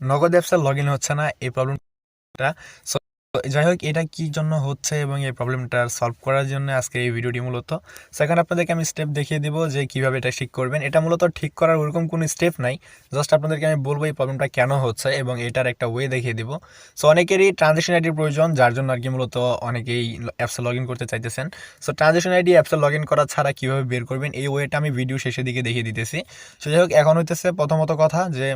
নগদ অ্যাপসে log in হচ্ছে না, এই প্রবলেমটা। যাই হোক, এটা কি জন্য হচ্ছে এবং এই প্রবলেমটা সলভ করার জন্য আজকে এই ভিডিওটি মূলত। সেখানে আপনাদেরকে আমি স্টেপ দেখিয়ে দেবো যে কীভাবে এটা ঠিক করবেন। এটা মূলত ঠিক করার ওরকম কোনো স্টেপ নাই জাস্ট আপনাদেরকে আমি বলব এই প্রবলেমটা কেন হচ্ছে এবং এটার একটা ওয়ে দেখিয়ে দেবো। সো অনেকেরই ট্রানজেকশন আইডির প্রয়োজন, যার জন্য আর কি মূলত অনেকেই অ্যাপসে লগ করতে চাইতেছেন। সো ট্রানজেকশন আইডি অ্যাপসে লগ করা ছাড়া কীভাবে বের করবেন, এই ওয়েটা আমি ভিডিও শেষের দিকে দেখিয়ে দিতেছি। সো যাই হোক, এখন হইতেছে প্রথমত কথা যে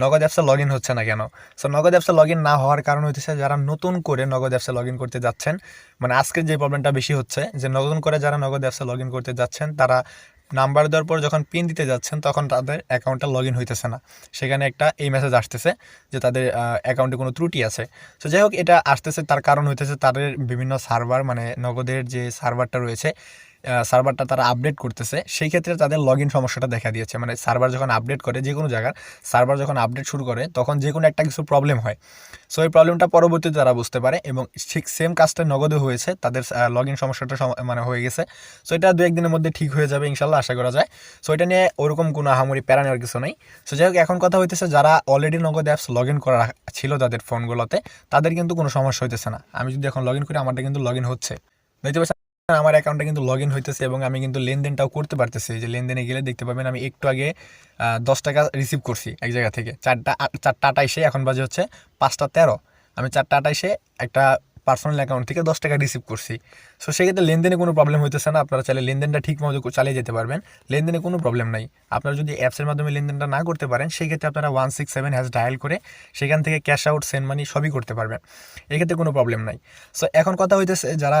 নগদ অ্যাপসে লগ হচ্ছে না কেন? সো নগদ অ্যাপসে লগ না হওয়ার কারণ হচ্ছে যারা নতুন করে নগদ অ্যাপসে লগ করতে যাচ্ছেন মানে আজকের যে প্রবলেমটা বেশি হচ্ছে, যে নতুন করে যারা নগদ অ্যাপসে লগ করতে যাচ্ছেন, তারা নাম্বার দেওয়ার পর যখন পিন দিতে যাচ্ছেন, তখন তাদের অ্যাকাউন্টটা লগ ইন হইতেছে না। সেখানে একটা এই মেসেজ আসতেছে যে তাদের অ্যাকাউন্টে কোনো ত্রুটি আছে। তো যাই হোক, এটা আসতেছে, তার কারণ হইতেছে তাদের বিভিন্ন সার্ভার মানে নগদের যে সার্ভারটা রয়েছে সার্ভারটা তারা আপডেট করতেছে, সেই ক্ষেত্রে তাদের লগ ইন সমস্যাটা দেখা দিয়েছে। মানে সার্ভার যখন আপডেট করে যে কোনো জায়গার সার্ভার যখন আপডেট শুরু করে, তখন যে কোনো একটা কিছু প্রবলেম হয়। সো এই প্রবলেমটা পরবর্তীতে তারা বুঝতে পারে এবং ঠিক সেম কাজটা নগদে হয়েছে, তাদের লগ ইন সমস্যাটা মানে হয়ে গেছে। সো এটা দু, একদিনের মধ্যে ঠিক হয়ে যাবে ইনশাল্লাহ, আশা করা যায়। সো এটা নিয়ে ওরকম কোনো আহামরি প্যারা নেওয়ার কিছু নেই। সো যাই হোক, এখন কথা হইতেছে যারা অলরেডি নগদ অ্যাপস লগ ইন করা ছিল তাদের ফোনগুলোতে তাদের কিন্তু কোনো সমস্যা হইতেছে না। আমি যদি এখন লগ ইন করি, আমারটা কিন্তু লগ ইন হচ্ছে। দেখতে পাচ্ছি আমার অ্যাকাউন্টে কিন্তু লগ ইন হইতেছে এবং আমি কিন্তু লেনদেনটাও করতে পারতেছি। যে লেনদেনে গেলে দেখতে পাবেন আমি একটু আগে দশ টাকা রিসিভ করছি এক জায়গা থেকে। চারটা চারটা আটাইশে এখন বাজে হচ্ছে পাঁচটা তেরো। আমি চারটা আটাইশে একটা পার্সোনাল অ্যাকাউন্ট থেকে দশ টাকা রিসিভ করছি। সো সেক্ষেত্রে লেনদেনে কোনো প্রবলেম হইতেছে না। আপনারা চাইলে লেনদেনটা ঠিক মতো চালিয়ে যেতে পারবেন। লেনদেনে কোনো প্রবলেম নাই। আপনারা যদি অ্যাপসের মাধ্যমে লেনদেনটা না করতে পারেন সেই ক্ষেত্রে আপনারা one six seven hash dial করে সেখান থেকে ক্যাশ আউট সেন্ড মানি সবই করতে পারবেন। এক্ষেত্রে কোনো প্রবলেম নাই। সো এখন কথা হইতেছে যারা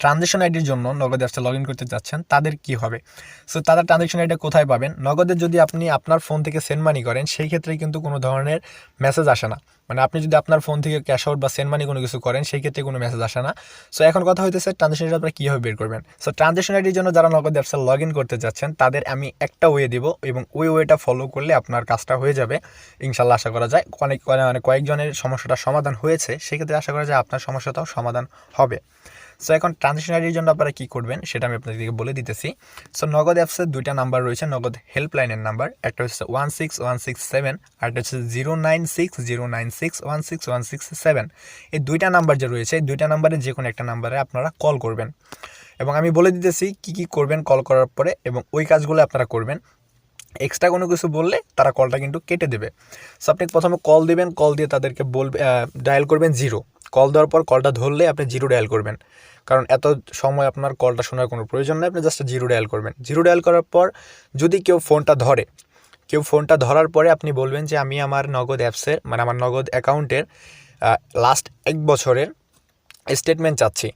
ট্রানজেকশন আইডির জন্য নগদ অ্যাপসে লগ ইন করতে যাচ্ছেন তাদের কি হবে? সো তাদের ট্রানজেকশন আইডি কোথায় পাবেন? নগদে যদি আপনি আপনার ফোন থেকে সেন্ড মানি করেন, সেই ক্ষেত্রে কিন্তু কোনো ধরনের মেসেজ আসে না। মানে আপনি যদি আপনার ফোন থেকে ক্যাশ আউট বা সেন্ড মানি কোনো কিছু করেন, সেই ক্ষেত্রে কোনো মেসেজ আসে না। সো এখন কথা হইতেছে ট্রানজেকশন আইডি আপনারা কীভাবে বের করবেন? সো ট্রানজেকশন আইডির জন্য যারা নগদ অ্যাপসে লগ ইন করতে যাচ্ছেন তাদের আমি একটা ওয়ে দিব এবং ওই ওয়েটা ফলো করলে আপনার কাজটা হয়ে যাবে। ইনশাল্লাহ আশা করা যায় অনেক মানে কয়েকজনের সমস্যাটা সমাধান হয়েছে। সেক্ষেত্রে আশা করা যায় আপনার সমস্যাটাও সমাধান হবে। সো এখন ট্রানজেকশন আইডির জন্য আপনারা কী করবেন, সেটা আমি আপনাদেরকে বলে দিতেছি। সো নগদ অ্যাপসের দুইটা নাম্বার রয়েছে, নগদ হেল্পলাইনের নাম্বার একটা হচ্ছে one six one six seven আর একটা হচ্ছে zero nine six zero nine six one six one six seven এই দুইটা নাম্বার যে রয়েছে, এই দুইটা নাম্বারে যে কোনো একটা নাম্বারে আপনারা কল করবেন। এবং আমি বলে দিতেছি কী কী করবেন কল করার পরে, এবং ওই কাজগুলো আপনারা করবেন। এক্সট্রা কোনো কিছু বললে তারা কলটা কিন্তু কেটে দেবে। সো আপনি প্রথমে কল দিবেন কল দিয়ে তাদেরকে বলবে ডায়াল করবেন জিরো কল দেওয়ার পর কলটা ধরলে আপনি জিরো ডায়াল করবেন। কারণ এত সময় আপনার কলটা শোনার কোনো প্রয়োজন নেই, আপনি জাস্ট জিরো ডায়াল করবেন। জিরো ডায়াল করার পর যদি কেউ ফোনটা ধরে, কেউ ফোনটা ধরার পরে আপনি বলবেন যে, আমি আমার নগদ অ্যাপসের মানে আমার নগদ অ্যাকাউন্টের লাস্ট এক বছরের স্টেটমেন্ট চাচ্ছি।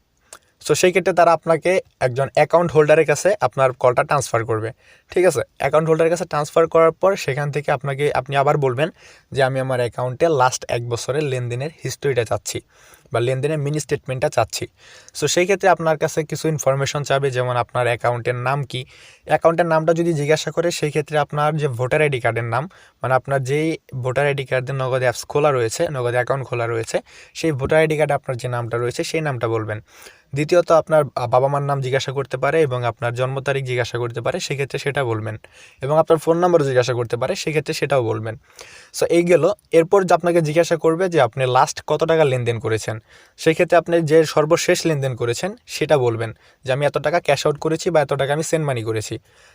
সো সেই ক্ষেত্রে তারা আপনাকে একজন অ্যাকাউন্ট হোল্ডারের কাছে আপনার কলটা ট্রান্সফার করবে। ঠিক আছে? অ্যাকাউন্ট হোল্ডারের কাছে ট্রান্সফার করার পর সেখান থেকে আপনাকে, আপনি আবার বলবেন যে, আমি আমার অ্যাকাউন্টে লাস্ট এক বছরের লেনদেনের হিস্ট্রিটা চাচ্ছি বা লেনদেনের মিনি স্টেটমেন্টটা চাচ্ছি। সো সেই ক্ষেত্রে আপনার কাছে কিছু ইনফরমেশন চাবে, যেমন আপনার অ্যাকাউন্টের নাম কি অ্যাকাউন্টের নামটা যদি জিজ্ঞাসা করে সেই ক্ষেত্রে আপনার যে ভোটার আইডি কার্ডের নাম মানে আপনার যেই ভোটার আইডি কার্ডের নগদ অ্যাপস খোলা রয়েছে, নগদ অ্যাকাউন্ট খোলা রয়েছে, সেই ভোটার আইডি কার্ডে আপনার যে নামটা রয়েছে, সেই নামটা বলবেন। দ্বিতীয়ত, আপনার বাবা মার নাম জিজ্ঞাসা করতে পারে এবং আপনার জন্ম তারিখ জিজ্ঞাসা করতে পারে, সেক্ষেত্রে সেটা বলবেন। এবং আপনার ফোন নাম্বারও জিজ্ঞাসা করতে পারে, সেক্ষেত্রে সেটাও বলবেন। সো, এই গেল। এরপর আপনাকে জিজ্ঞাসা করবে যে, আপনি লাস্ট কত টাকা লেনদেন করেছেন? সেক্ষেত্রে আপনি যে সর্বশেষ লেনদেন করেছেন, সেটা বলবেন যে, আমি এত টাকা ক্যাশ আউট করেছি বা এত টাকা আমি সেন্ড মানি করেছি।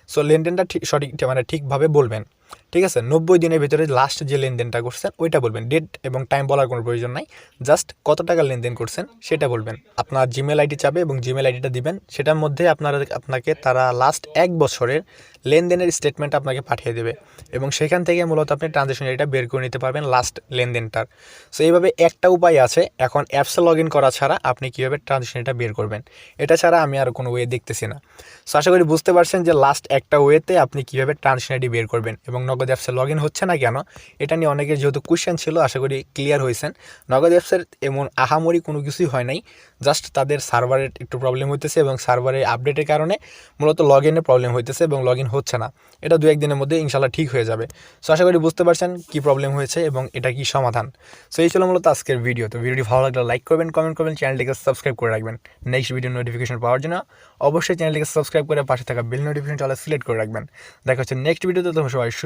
সো লেনদেনটা ঠিক সঠিক মানে ঠিকভাবে বলবেন। ঠিক আছে, নব্বই দিনের ভিতরে লাস্ট যে লেনদেনটা করছেন, ওইটা বলবেন। ডেট এবং টাইম বলার কোনো প্রয়োজন নাই। জাস্ট কত টাকা লেনদেন করছেন, সেটা বলবেন। আপনার জিমেল আইডি চাবে এবং জিমেল আইডিটা দিবেন। সেটার মধ্যে আপনারা, আপনাকে তারা লাস্ট এক বছরের লেনদেনের স্টেটমেন্ট আপনাকে পাঠিয়ে দেবে এবং সেখান থেকে মূলত আপনি ট্রানজ্যাকশন আইডিটা বের করে নিতে পারবেন লাস্ট লেনদেনটার। সো এইভাবে একটা উপায় আছে। এখন অ্যাপসে লগ ইন করা ছাড়া আপনি কীভাবে ট্রানজ্যাকশন আইডিটা বের করবেন? এটা ছাড়া আমি আর কোনো ওয়ে দেখতেছি না। সো আশা করি বুঝতে পারছেন যে লাস্ট একটা ওয়েতে আপনি কীভাবে ট্রানজ্যাকশন আইডি বের করবেন এবং নগদ অ্যাপসে লগ ইন হচ্ছে না কেন, এটা নিয়ে অনেকের যেহেতু কোয়েশ্চেন ছিল, আশা করি ক্লিয়ার হয়েছেন। নগদ অ্যাপসের এমন আহামরি কোনো কিছুই হয় নাই জাস্ট তাদের সার্ভারের একটু প্রবলেম হইতেছে এবং সার্ভারের আপডেটের কারণে মূলত লগ ইনের প্রবলেম হইতেছে এবং লগ ইন হচ্ছে না। এটা দু একদিনের মধ্যে ইনশাল্লাহ ঠিক হয়ে যাবে। সো আশা করি বুঝতে পারছেন কী প্রবলেম হয়েছে এবং এটা কি সমাধান। সো এই ছিল মূলত আজকের ভিডিও তো ভিডিওটি ভালো লাগলে লাইক করবেন কমেন্ট করবেন চ্যানেলটিকে সাবস্ক্রাইব করে রাখবেন। নেক্সট ভিডিও নোটিফিকেশন পাওয়ার জন্য অবশ্যই চ্যানেলটিকে সাবস্ক্রাইব করে পাশে থাকা বেল নোটিফিকেশন চলে সিলেক্ট করে রাখবেন। দেখা হচ্ছে নেক্সট ভিডিওতে তোমরা সবাই